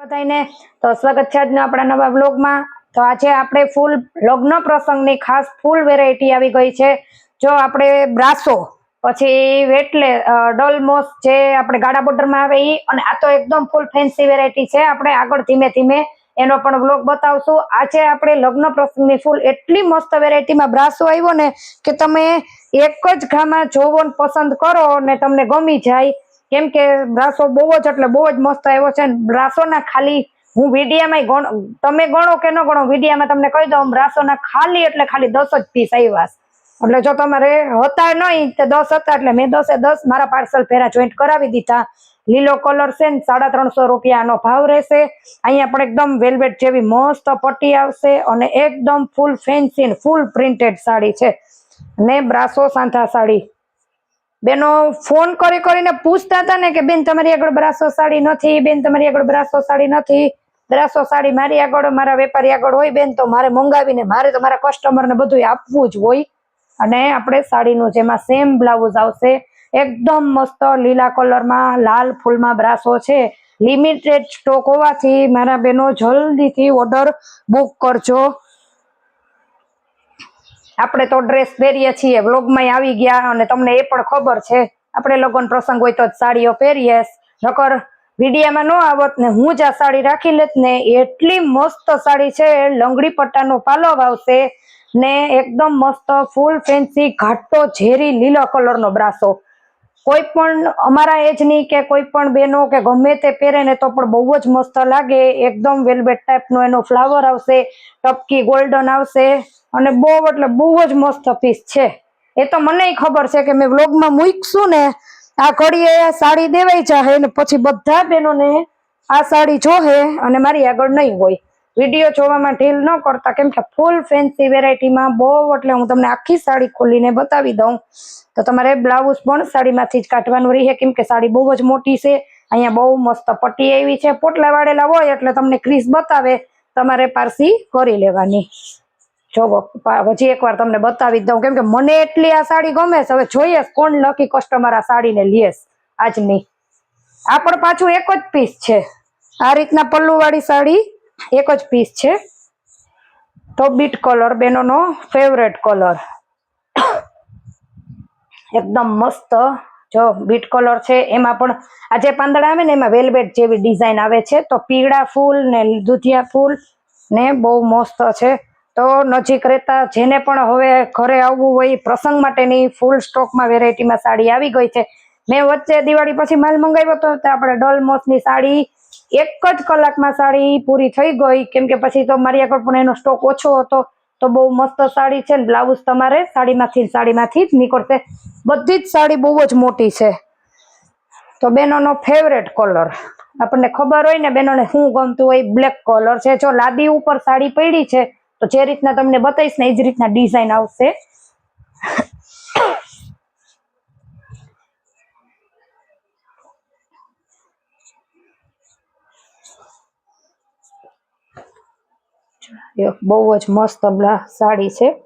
બધાને તો સ્વાગત છે આજના આપણા નવા બ્લોગમાં તો આજે આપણે ફૂલ લગ્ન પ્રસંગની ખાસ ફૂલ વેરાયટી આવી ગઈ છે. જો આપણે બ્રાસો, પછી વેટલે ડોલમોસ જે આપણે ગાડા બોર્ડરમાં આવે એ અને આ તો એકદમ ફૂલ ફેન્સી વેરાયટી છે. આપણે આગળ ધીમે ધીમે એનો પણ બ્લોગ બતાવશું. આજે આપણે લગ્ન પ્રસંગની ફૂલ એટલી મસ્ત વેરાયટીમાં બ્રાસો આવ્યો ને કે તમે એક જ ઘામાં જોવો પસંદ કરો ને તમને ગમી જાય. કેમ કે બ્રાસો બહુ જ એટલે બહુ જ મસ્ત આવ્યો છે બ્રાસોના ખાલી હું વીડિયામાં ગણ, તમે ગણો કે ન ગણો, વીડિયામાં તમને કહી દઉં, બ્રાસોના ખાલી એટલે ખાલી દસ જ પીસ આવ્યા એટલે જો તમારે હતા નહીં તે દસ હતા, એટલે મેં દસે દસ મારા પાર્સલ પહેલા જોઈન્ટ કરાવી દીધા. લીલો કલર છે ને, સાડા ત્રણસો રૂપિયાનો ભાવ રહેશે. અહીંયા પણ એકદમ વેલ્વેટ જેવી મસ્ત પટ્ટી આવશે અને એકદમ full fancy full printed sari છે. ને બ્રાસો સાંધા સાડી. બેનો ફોન કરી કરીને પૂછતા હતા ને કે, બેન, તમારી આગળ બ્રાસો સાડી નથી, બેન, તમારી આગળ બ્રાસો સાડી નથી. બ્રાસો સાડી મારી આગળ, મારા વેપારી આગળ હોય, બેન, તો મારે મંગાવીને, મારે તો મારા કસ્ટમરને બધું આપવું જ હોય. અને આપણે સાડીનું જેમાં સેમ બ્લાઉઝ આવશે, એકદમ મસ્ત લીલા કલરમાં, લાલ ફૂલમાં બ્રાસો છે. લિમિટેડ સ્ટોક હોવાથી મારા બેનો જલ્દીથી ઓર્ડર બુક કરજો. આપણે તો ડ્રેસ પહેરીએ છીએ. વ્લોગમાં આવી ગયા અને તમને એ પણ ખબર છે. આપણે લગ્ન પ્રસંગ હોય તો જ સાડીઓ પહેરીએ. નકર વિડીયામાં ન આવત ને હું જ આ સાડી રાખી લેત ને એટલી મસ્ત સાડી છે. લંગડી પટ્ટાનો પાલવ આવશે ને એકદમ મસ્ત ફૂલ ફેન્સી ઘાટો ઝેરી લીલા કલરનો બ્રાસો. કોઈ પણ અમારા એજની કે કોઈ પણ બેનો કે ગમે તે પહેરે ને તો પણ બહુ જ મસ્ત લાગે. એકદમ વેલ્વેટ ટાઈપનો એનો ફ્લાવર આવશે, ટપકી ગોલ્ડન આવશે અને બહુ એટલે બહુ જ મસ્ત પીસ છે. એ તો મને ખબર છે કે મેં વ્લોગમાં મૂકશું ને, આ ઘડીએ સાડી દેવાઈ જાહે ને પછી બધા બહેનોને આ સાડી જોહે અને મારી આગળ નહીં હોય. વીડિયો જોવામાં ઢીલ ન કરતા કેમ કે ફૂલ ફેન્સી વેરાયટીમાં બહુ, એટલે હું તમને આખી સાડી ખોલીને બતાવી દઉં. તો તમારે બ્લાઉઝ પણ સાડીમાંથી જ કાઢવાનું રહે, કેમ કે સાડી બહુ જ મોટી છે. અહીંયા બહુ મસ્ત પટ્ટી આવી છે, પોટલા વાળેલા હોય, એટલે તમને ક્રીસ બતાવે, તમારે પારસી કરી લેવાની. પા- હજી એકવાર તમને બતાવી દઉં, કેમ કે મને એટલી આ સાડી ગમે છે, હવે જોઈએ કોણ લકી કસ્ટમર આ સાડીને લેસ આજની આ પણ પાછું એક જ પીસ છે. આ રીતના પલ્લુ વાળી સાડી એક જ પીસ છે. તો બીટ કલર બેનોનો ફેવરેટ કલર એકદમ મસ્ત. જો બીટ કલર છે, એમાં પણ આ જે પાંદડા આવે ને, એમાં વેલ્વેટ જેવી ડિઝાઇન આવે છે. તો પીળા ફૂલ ને દૂધિયા ફૂલ ને બહુ મસ્ત છે. તો નજીક રહેતા જેને પણ હવે ઘરે આવવું હોય પ્રસંગ માટેની ફૂલ સ્ટોકમાં વેરાયટીમાં સાડી આવી ગઈ છે. મેં વચ્ચે દિવાળી પછી માલ મંગાવ્યો હતો આપણે ડલમોસની સાડી એક જ કલાકમાં સાડી પૂરી થઈ ગઈ. કેમ કે પછી તો મારી આગળ પણ એનો સ્ટોક ઓછો હતો. તો બહુ મસ્ત સાડી છે ને બ્લાઉઝ તમારે સાડીમાંથી સાડીમાંથી જ નીકળશે. બધી જ સાડી બહુ જ મોટી છે. તો બેનોનો ફેવરેટ કલર આપણને ખબર હોય ને બેનોને શું ગમતું હોય બ્લેક કલર છે. જો લાદી ઉપર સાડી પડી છે, તો જે રીતના તમને બતાવીશ ને એ જ રીતના ડિઝાઇન આવશે. બહુ જ મસ્ત સાડી છે.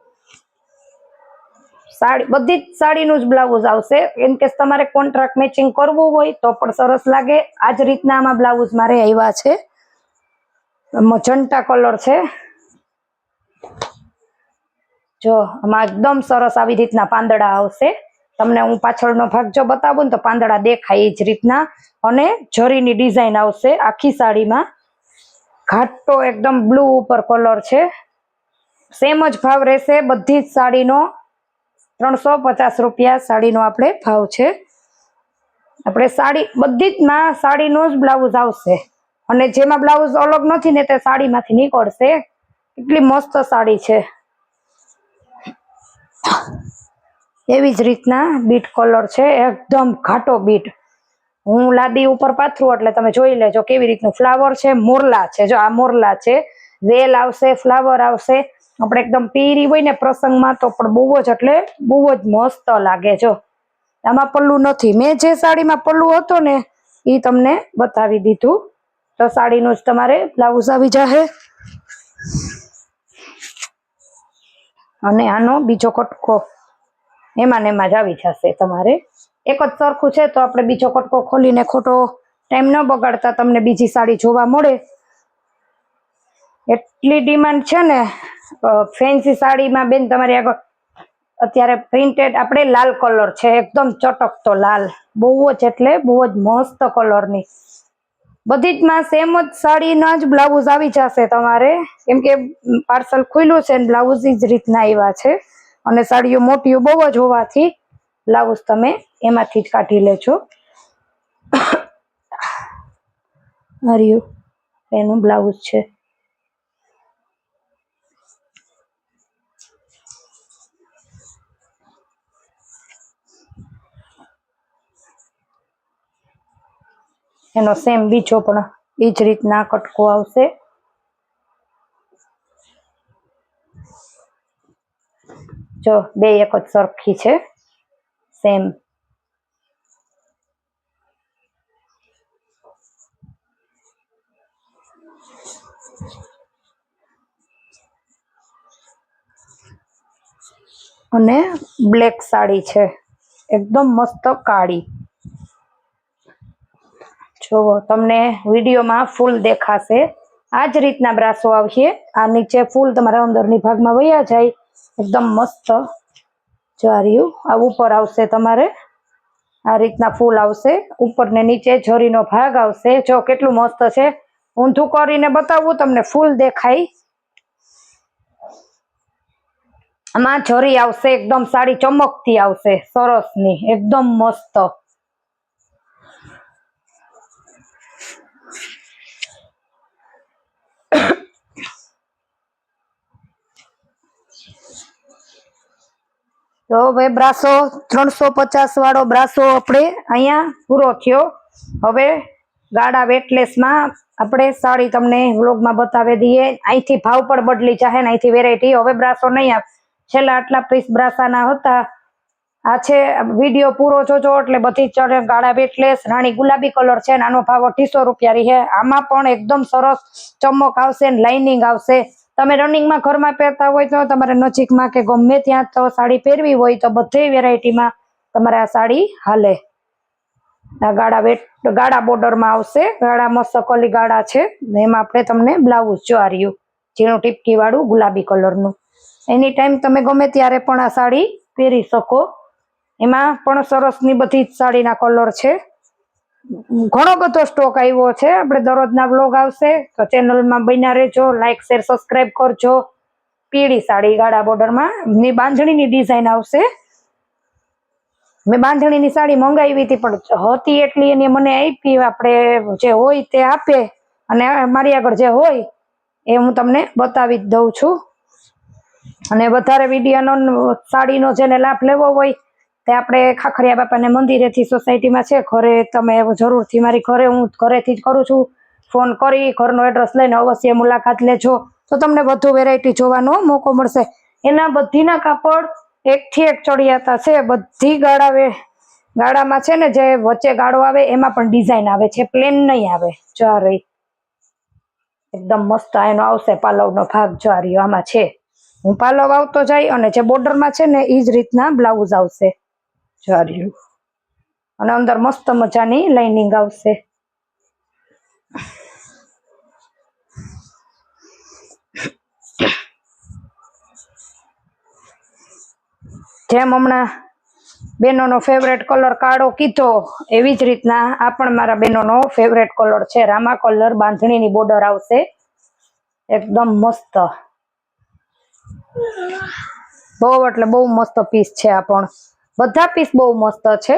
સાડી બધી જ સાડીનું જ બ્લાઉઝ આવશે. એમ કેસ તમારે કોન્ટ્રાક્ટ મેચિંગ કરવું હોય તો પણ સરસ લાગે. આ જ રીતના આમાં બ્લાઉઝ મારે આવ્યા છે. મજંટા કલર છે. જો, આમાં એકદમ સરસ આવી રીતના પાંદડા આવશે. તમને હું પાછળનો ભાગ જો બતાવું ને તો પાંદડા દેખાય એ જ રીતના. અને જરીની ડિઝાઇન આવશે આખી સાડીમાં. ઘાટો એકદમ બ્લુ ઉપર કલર છે. સેમ જ ભાવ રહેશે બધી જ સાડીનો. ત્રણસો પચાસ રૂપિયા સાડીનો આપણે ભાવ છે. આપણે સાડી, બધી જ માં સાડીનો જ બ્લાઉઝ આવશે. અને જેમાં બ્લાઉઝ અલગ નથી ને તે સાડીમાંથી નીકળશે. એટલી મસ્ત સાડી છે. એવી જ રીતના બીટ કલર છે. એકદમ ઘાટો બીટ. હું લાદી ઉપર પાથરું, એટલે તમે જોઈ લેજો કેવી રીતનું ફ્લાવર છે. મોરલા છે. જો આ મોરલા છે. વેલ આવશે ફ્લાવર આવશે. આપણે એકદમ પીરી હોય ને પ્રસંગમાં તો પણ બહુ જ, એટલે બહુ જ મસ્ત લાગે જો. આમાં પલ્લુ નથી. મેં જે સાડીમાં પલ્લુ હતો ને એ તમને બતાવી દીધું. તો સાડીનું જ તમારે બ્લાઉઝ આવી જશે અને આનો બીજો કટકો. એમાં ને એમાં જ આવી જશે તમારે. એક જ સરખું છે, તો આપણે બીજો કટકો ખોલીને ખોટો ટાઈમ ન બગાડતા તમને બીજી સાડી જોવા મળે. એટલી ડિમાન્ડ છે ને ફેન્સી સાડીમાં બેન તમારી આગળ અત્યારે પ્રિન્ટેડ આપણે લાલ કલર છે, એકદમ ચટકતો લાલ. બહુ જ એટલે બહુ જ મસ્ત કલરની. બધી જ માં સેમ જ સાડીના જ બ્લાઉઝ આવી જશે તમારે. કેમ કે પાર્સલ ખુલ્યું છે બ્લાઉઝ જ રીતના આવ્યા છે. અને સાડીઓ મોટીઓ બહુ જ હોવાથી બ્લાઉઝ તમે એમાંથી જ કાઢી લેજો. હર્યું, એનું બ્લાઉઝ છે. એનો સેમ બીજો પણ એ જ રીતના કટકો આવશે. જો, બે એક જ સરખી છે. સેમ. અને બ્લેક સાડી છે. એકદમ મસ્ત કાળી. જુઓ, તમને વિડીયોમાં ફૂલ દેખાશે. આ જ રીતના બ્રાસો આવશે આ નીચે ફૂલ તમારા અંદરની ભાગમાં વયા જાય. એકદમ મસ્ત. જો આ આ ઉપર આવશે તમારે. આ રીતના ફૂલ આવશે. ઉપર ને નીચે જરીનો ભાગ આવશે. જો કેટલું મસ્ત છે. ઊંધું કરીને બતાવવું તમને ફૂલ દેખાય. આમાં જરી આવશે, એકદમ સાડી ચમકતી આવશે, સરસની, એકદમ મસ્ત. તો હવે બ્રાસો, ત્રણસો પચાસ વાળો બ્રાસો આપણે અહીંયા પૂરો થયો. હવે ગાડા વેટલેસમાં આપણે સાડી તમને વ્લોગમાં બતાવી દઈએ. અહીંથી ભાવ પણ બદલી જાહે ને અહીંથી વેરાયટી હવે બ્રાસો નહીં આપ છેલ્લા આટલા પીસ બ્રાસાના હતા. આ છે, વીડિયો પૂરો જોજો, એટલે બધી ચડે ગાળા બેટલેસ રાણી ગુલાબી કલર છે આનો ભાવ અઢીસો રૂપિયા રહે. આમાં પણ એકદમ સરસ ચમક આવશે લાઇનિંગ આવશે. તમે રનિંગમાં ઘરમાં પહેરતા હોય તો તમારે નજીકમાં કે ગમે ત્યાં તો સાડી પહેરવી હોય તો બધી વેરાયટીમાં તમારે આ સાડી હાલે. આ ગાળા વેટ, ગાળા બોર્ડરમાં આવશે. ગાળા મસ્ત કલી ગાળા છે એમાં આપણે તમને બ્લાઉઝ જો રહ્યું ઝીણું ટીપકી વાળું ગુલાબી કલરનું. એની ટાઈમ તમે ગમે ત્યારે પણ આ સાડી પહેરી શકો. એમાં પણ સરસની બધી જ સાડીના કલર છે. ઘણો બધો સ્ટોક આવ્યો છે. આપણે દરરોજના બ્લોગ આવશે, તો ચેનલમાં બન્યા રહેજો. લાઈક શેર સબસ્ક્રાઈબ કરજો. પીળી સાડી ગાળા બોર્ડરમાં. ની બાંધણીની ડિઝાઇન આવશે. મેં બાંધણીની સાડી મંગાવી હતી, પણ હતી એટલી એની મને આપી. આપણે જે હોય તે આપે. અને મારી આગળ જે હોય, એ હું તમને બતાવી જ દઉં છું. અને વધારે વિડીયાનો સાડીનો જેને લાભ લેવો હોય, તે આપણે ખાખરિયા બાપાને મંદિરેથી સોસાયટીમાં છે. ઘરે તમે જરૂરથી મારી ઘરે, હું ઘરેથી જ કરું છું. ફોન કરી, ઘરનો એડ્રેસ લઈને અવશ્ય મુલાકાત લેજો. તો તમને વધુ વેરાયટી જોવાનો મોકો મળશે. એના બધીના કાપડ એકથી એક ચડિયાતા છે. બધી ગાળાવે ગાળામાં છે ને, જે વચ્ચે ગાળો આવે, એમાં પણ ડિઝાઇન આવે છે. પ્લેન નહીં આવે. આ એકદમ મસ્ત એનો આવશે પાલવનો ભાગ. આ આમાં છે. હું પાલો આવતો જાય અને જે બોર્ડરમાં છે ને એ જ રીતના બ્લાઉઝ આવશે. જો અને અંદર મસ્ત મજાની લાઇનિંગ આવશે. જેમ હમણાં બેનોનો ફેવરેટ કલર કાળો કીધો એવી જ રીતના આ પણ મારા બેનોનો ફેવરેટ કલર છે. રામા કલર બાંધણીની બોર્ડર આવશે. એકદમ મસ્ત. બહુ એટલે બહુ મસ્ત પીસ છે આ પણ. બધા પીસ બહુ મસ્ત છે.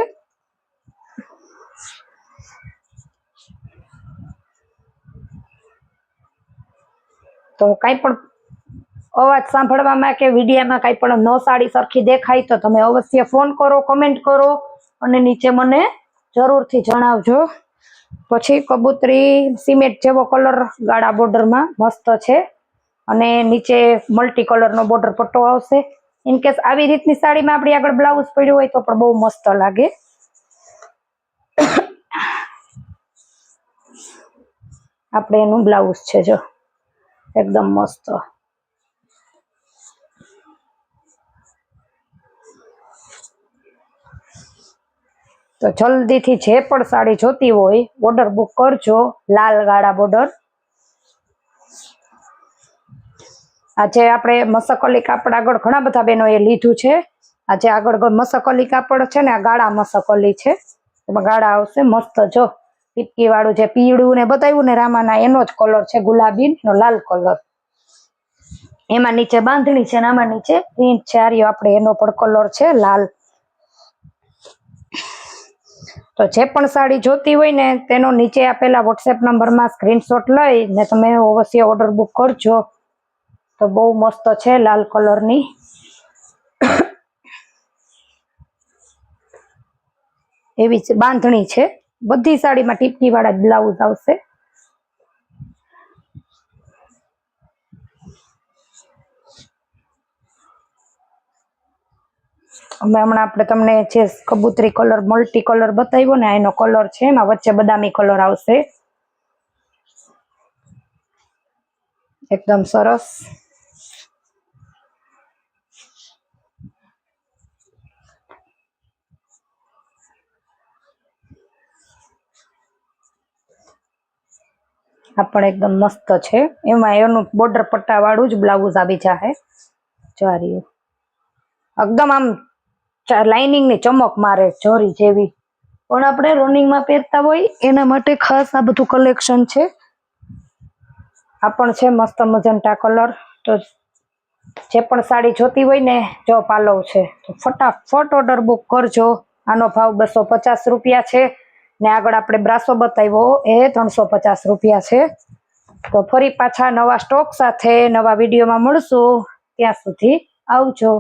તો કાંઈ પણ અવાજ સાંભળવામાં કે વિડીયામાં કઈ પણ ન સાડી સરખી દેખાય તો તમે અવશ્ય ફોન કરો કમેન્ટ કરો અને નીચે મને જરૂરથી જણાવજો. પછી કબૂતરી સિમેન્ટ જેવો કલર ગાળા બોર્ડરમાં મસ્ત છે. અને નીચે મલ્ટી કલરનો બોર્ડર પટ્ટો આવશે. ઇન કેસ આવી રીતની સાડીમાં આપણી આગળ બ્લાઉઝ પડ્યું હોય તો પણ બહુ મસ્ત લાગે. આપણે એનું બ્લાઉઝ છે જો. એકદમ મસ્ત. તો જલ્દીથી જે પણ સાડી જોતી હોય ઓર્ડર બુક કરજો. લાલ ગાળા બોર્ડર આજે આપણે મસકલી કાપડ આગળ ઘણા બધા બહેનોએ લીધું છે. આજે આગળ મસકલી કાપડ છે ને, આ ગાળા મસકલી છે. એમાં ગાળા આવશે મસ્ત જો. ટીપકી વાળું જે પીળું ને બતાવ્યું ને, રામાના એનો જ કલર છે ગુલાબી નો લાલ કલર એમાં નીચે બાંધણી છે ને, આમાં નીચે પ્રિન્ટ છે આર્યો આપણે એનો પણ કલર છે, લાલ. તો જે પણ સાડી જોતી હોય ને, તેનો નીચે આપેલા વોટ્સએપ નંબરમાં સ્ક્રીનશોટ લઈ ને તમે અવશ્ય ઓર્ડર બુક કરજો. તો બહુ મસ્ત છે લાલ કલરની. એવી છે બાંધણી છે. બધી સાડીમાં ટીપકી વાળા બ્લાઉઝ આવશે. અમે હમણાં આપણે તમને જે કબૂતરી કલર, મલ્ટી કલર બતાવ્યો ને એનો કલર છે, એમાં વચ્ચે બદામી કલર આવશે. એકદમ સરસ. આ પણ એકદમ મસ્ત છે. એમાં એનું બોર્ડર પટ્ટા વાળું જ બ્લાઉઝ આવી જાહે. ચાર્યું એકદમ આમ લાઇનિંગની ચમક મારે જોરી જેવી. પણ આપણે રનિંગમાં પહેરતા હોય, એના માટે ખાસ આ બધું કલેક્શન છે. આ પણ છે મસ્ત મજંટા કલર તો જે પણ સાડી જોતી હોય ને, જો પાલવ છે. તો ફટાફટ ઓર્ડર બુક કરજો. આનો ભાવ બસો પચાસ રૂપિયા છે. ને આગળ આપણે બ્રાસો બતાવ્યો, એ ત્રણસો પચાસ રૂપિયા છે. તો ફરી પાછા નવા સ્ટોક સાથે નવા વિડીયોમાં મળશું. ત્યાં સુધી આવજો.